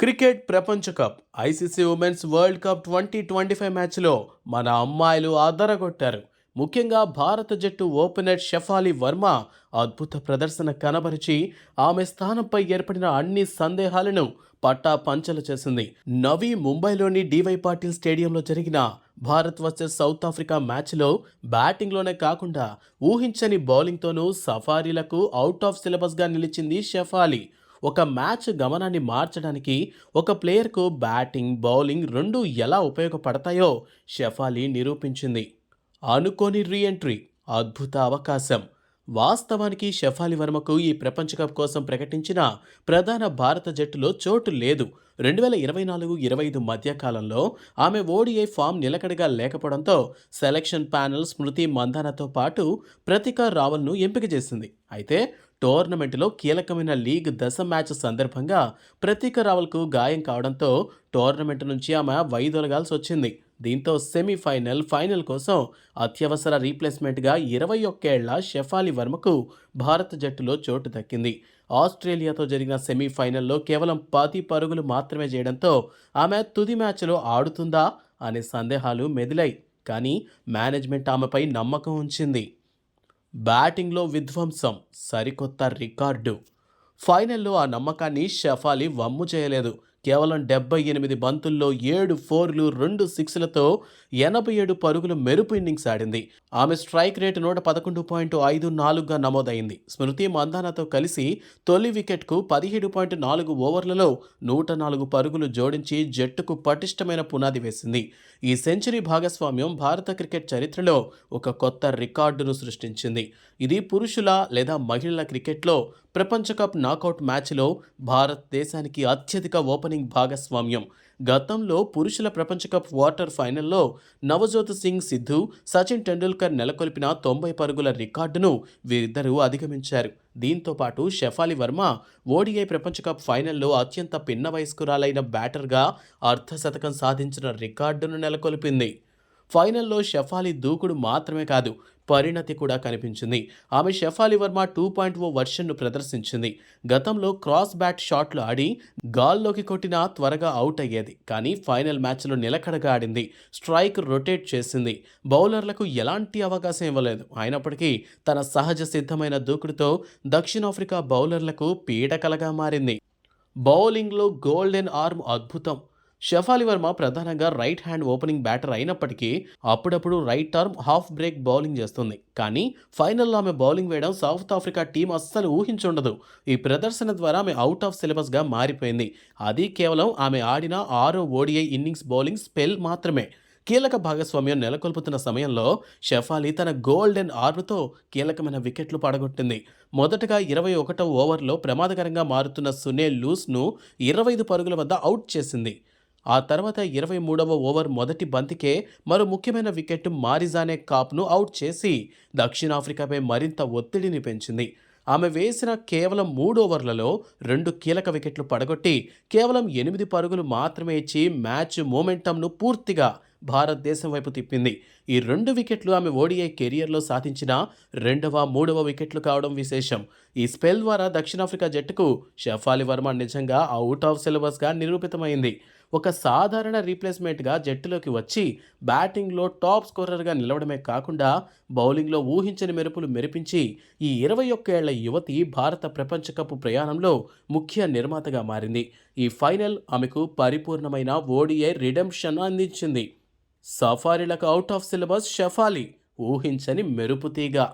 Cricket ప్రపంచ cup ICC women's world cup twenty twenty five మ్యాచ్లో మన అమ్మాయిలు అదరగొట్టారు. ముఖ్యంగా భారత జట్టు ఓపెనర్ షఫాలి వర్మ అద్భుత ప్రదర్శన కనబరిచి ఆమె స్థానంపై ఏర్పడిన అన్ని సందేహాలను పట్టా పంచలు చేసింది. నవీ ముంబైలోని డివై పాటిల్ స్టేడియంలో జరిగిన భారత్ వర్సెస్ సౌత్ ఆఫ్రికా మ్యాచ్లో బ్యాటింగ్లోనే కాకుండా ఊహించని బౌలింగ్తోనూ సఫారీలకు అవుట్ ఆఫ్ సిలబస్గా నిలిచింది షఫాలి. ఒక మ్యాచ్ గమనాన్ని మార్చడానికి ఒక ప్లేయర్కు బ్యాటింగ్ బౌలింగ్ రెండు ఎలా ఉపయోగపడతాయో షెఫాలి నిరూపించింది. అనుకోని రీఎంట్రీ అద్భుత అవకాశం. వాస్తవానికి షెఫాలి వర్మకు ఈ ప్రపంచ కప్ కోసం ప్రకటించిన ప్రధాన భారత జట్టులో చోటు లేదు. రెండు వేల ఇరవై నాలుగు ఇరవై ఐదు మధ్యకాలంలో ఆమె ఓడిఐ ఫామ్ నిలకడగా లేకపోవడంతో సెలక్షన్ ప్యానెల్ స్మృతి మందానతో పాటు ప్రతికా రావల్ను ఎంపిక చేసింది. అయితే టోర్నమెంట్లో కీలకమైన లీగ్ దశ మ్యాచ్ సందర్భంగా ప్రతీక రావల్కు గాయం కావడంతో టోర్నమెంట్ నుంచి ఆమె వైదొలగాల్సి వచ్చింది. దీంతో సెమీఫైనల్ ఫైనల్ కోసం అత్యవసర రీప్లేస్మెంట్గా ఇరవై ఒక్కేళ్ళ షెఫాలి వర్మకు భారత జట్టులో చోటు దక్కింది. ఆస్ట్రేలియాతో జరిగిన సెమీఫైనల్లో కేవలం పది పరుగులు మాత్రమే చేయడంతో ఆమె తుది మ్యాచ్లో ఆడుతుందా అనే సందేహాలు మెదిలాయి. కానీ మేనేజ్మెంట్ ఆమెపై నమ్మకం ఉంచింది. బ్యాటింగ్లో విధ్వంసం సరికొత్త రికార్డు. ఫైనల్లో ఆ నమ్మకాన్ని షఫాలి వమ్ము చేయలేదు. కేవలం డెబ్బై ఎనిమిది బంతుల్లో ఏడు ఫోర్లు రెండు సిక్స్లతో ఎనభై ఏడు పరుగులు మెరుపు ఇన్నింగ్స్ ఆడింది. ఆమె స్ట్రైక్ రేటు నూట పదకొండు పాయింట్ ఐదు నాలుగుగా నమోదైంది. స్మృతి మందానాతో కలిసి తొలి వికెట్కు పదిహేడు పాయింట్ నాలుగు ఓవర్లలో నూట నాలుగు పరుగులు జోడించి జట్టుకు పటిష్టమైన పునాది వేసింది. ఈ సెంచరీ భాగస్వామ్యం భారత క్రికెట్ చరిత్రలో ఒక కొత్త రికార్డును సృష్టించింది. ఇది పురుషుల లేదా మహిళల క్రికెట్లో ప్రపంచ కప్ నాకౌట్ మ్యాచ్లో భారతదేశానికి అత్యధిక ఓపెన్ ఓపెనింగ్ భాగస్వామ్యం. గతంలో పురుషుల ప్రపంచ కప్ వాటర్ ఫైనల్లో నవజోత్ సింగ్ సిద్ధు సచిన్ టెండూల్కర్ నెలకొల్పిన తొంభై పరుగుల రికార్డును వీరిద్దరూ అధిగమించారు. దీంతో పాటు షెఫాలి వర్మ ఓడిఐ ప్రపంచ కప్ ఫైనల్లో అత్యంత పిన్న వయస్కురాలైన బ్యాటర్గా అర్ధశతకం సాధించిన రికార్డును నెలకొల్పింది. ఫైనల్లో షఫాలి దూకుడు మాత్రమే కాదు పరిణతి కూడా కనిపించింది. ఆమె Shafali Verma two point O వర్షన్ను ప్రదర్శించింది. గతంలో క్రాస్ బ్యాట్ షాట్లు ఆడి గాల్లోకి కొట్టినా త్వరగా అవుట్ అయ్యేది కానీ ఫైనల్ మ్యాచ్లో నిలకడగా ఆడింది. స్ట్రైక్ రొటేట్ చేసింది. బౌలర్లకు ఎలాంటి అవకాశం ఇవ్వలేదు. అయినప్పటికీ తన సహజ సిద్ధమైన దూకుడుతో దక్షిణాఫ్రికా బౌలర్లకు పీడకలగా మారింది. బౌలింగ్లో గోల్డెన్ ఆర్మ్ అద్భుతం. షఫాలి వర్మ ప్రధానంగా రైట్ హ్యాండ్ ఓపెనింగ్ బ్యాటర్ అయినప్పటికీ అప్పుడప్పుడు right arm off break bowling చేస్తుంది. కానీ ఫైనల్లో ఆమె బౌలింగ్ వేయడం సౌత్ ఆఫ్రికా టీం అస్సలు ఊహించుండదు ఈ ప్రదర్శన ద్వారా ఆమె అవుట్ ఆఫ్ సిలబస్గా మారిపోయింది. అది కేవలం ఆమె ఆడిన ఆరో ఓడిఐ ఇన్నింగ్స్ బౌలింగ్ స్పెల్ మాత్రమే. కీలక భాగస్వామ్యం నెలకొల్పుతున్న సమయంలో షెఫాలి తన గోల్డెన్ ఆర్మ్తో కీలకమైన వికెట్లు పడగొట్టింది. మొదటగా ఇరవై ఒకటో ఓవర్లో ప్రమాదకరంగా మారుతున్న సునేల్ లూస్ను ఇరవై ఐదు పరుగుల వద్ద అవుట్ చేసింది. ఆ తర్వాత ఇరవై మూడవ ఓవర్ మొదటి బంతికే మరో ముఖ్యమైన వికెట్ మారిజానే కాప్ను అవుట్ చేసి దక్షిణాఫ్రికాపై మరింత ఒత్తిడిని పెంచింది. ఆమె వేసిన కేవలం మూడు ఓవర్లలో రెండు కీలక వికెట్లు పడగొట్టి కేవలం ఎనిమిది పరుగులు మాత్రమే ఇచ్చి మ్యాచ్ మూమెంటంను పూర్తిగా భారతదేశం వైపు తిప్పింది. ఈ రెండు వికెట్లు ఆమె ఓడిఐ కెరియర్లో సాధించిన రెండవ మూడవ వికెట్లు కావడం విశేషం. ఈ స్పెల్ ద్వారా దక్షిణాఫ్రికా జట్టుకు షఫాలి వర్మ నిజంగా అవుట్ ఆఫ్ సిలబస్గా నిరూపితమైంది. ఒక సాధారణ రీప్లేస్మెంట్గా జట్టులోకి వచ్చి బ్యాటింగ్లో టాప్ స్కోరర్గా నిలవడమే కాకుండా బౌలింగ్లో ఊహించని మెరుపులు మెరిపించి ఈ ఇరవై ఒక్కేళ్ళ యువతి భారత ప్రపంచ కప్ ప్రయాణంలో ముఖ్య నిర్మాతగా మారింది. ఈ ఫైనల్ ఆమెకు పరిపూర్ణమైన ఓడిఐ రిడెంప్షన్ అందించింది. సఫారీలకు అవుట్ ఆఫ్ సిలబస్ షఫాలి ఊహించని మెరుపుతీగా